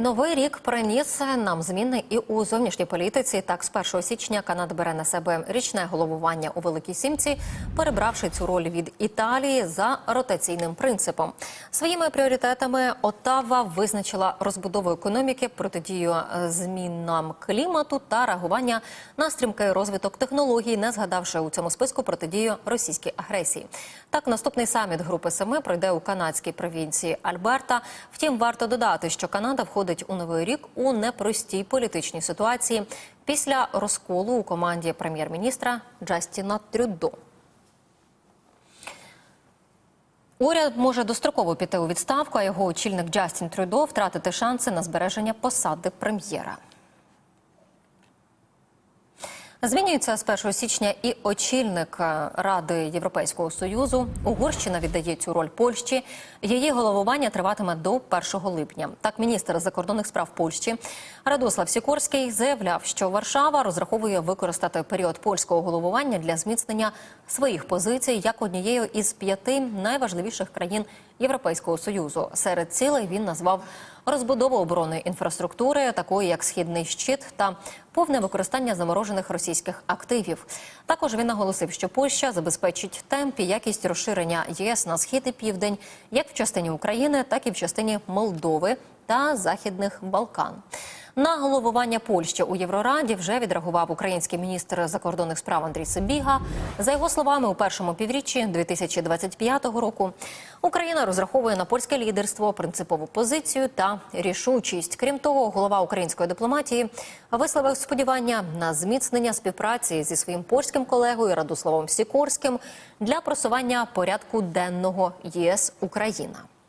Новий рік приніс нам зміни і у зовнішній політиці. Так, з 1 січня Канада бере на себе річне головування у Великій Сімці, перебравши цю роль від Італії за ротаційним принципом. Своїми пріоритетами Оттава визначила розбудову економіки, протидію змінам клімату та реагування на стрімкий розвиток технологій, не згадавши у цьому списку протидію російській агресії. Так, наступний саміт Групи Семи пройде у канадській провінції Альберта. Втім, варто додати, що Канада входить у новий рік у непростій політичній ситуації після розколу у команді прем'єр-міністра Джастіна Трюдо. Уряд може достроково піти у відставку, а його очільник Джастін Трюдо втратити шанси на збереження посади прем'єра. Змінюється з 1 січня і очільник е, Ради Європейського союзу. Угорщина віддає цю роль Польщі. Її головування триватиме до 1 липня. Так, міністр закордонних справ Польщі Радослав Сікорський заявляв, що Варшава розраховує використати період польського головування для зміцнення своїх позицій як однією із п'яти найважливіших країн Європейського союзу. Серед цілей він назвав розбудову оборонної інфраструктури, такої як східний щит та повне використання заморожених російських активів. Також він наголосив, що Польща забезпечить темп і якість розширення ЄС на схід і південь, як в частині України, так і в частині Молдови та Західних Балкан. На головування Польщі у Єврораді вже відреагував український міністр закордонних справ Андрій Сибіга. За його словами, у першому півріччі 2025 року Україна розраховує на польське лідерство, принципову позицію та рішучість. Крім того, голова української дипломатії висловив сподівання на зміцнення співпраці зі своїм польським колегою Радославом Сікорським для просування порядку денного ЄС Україна.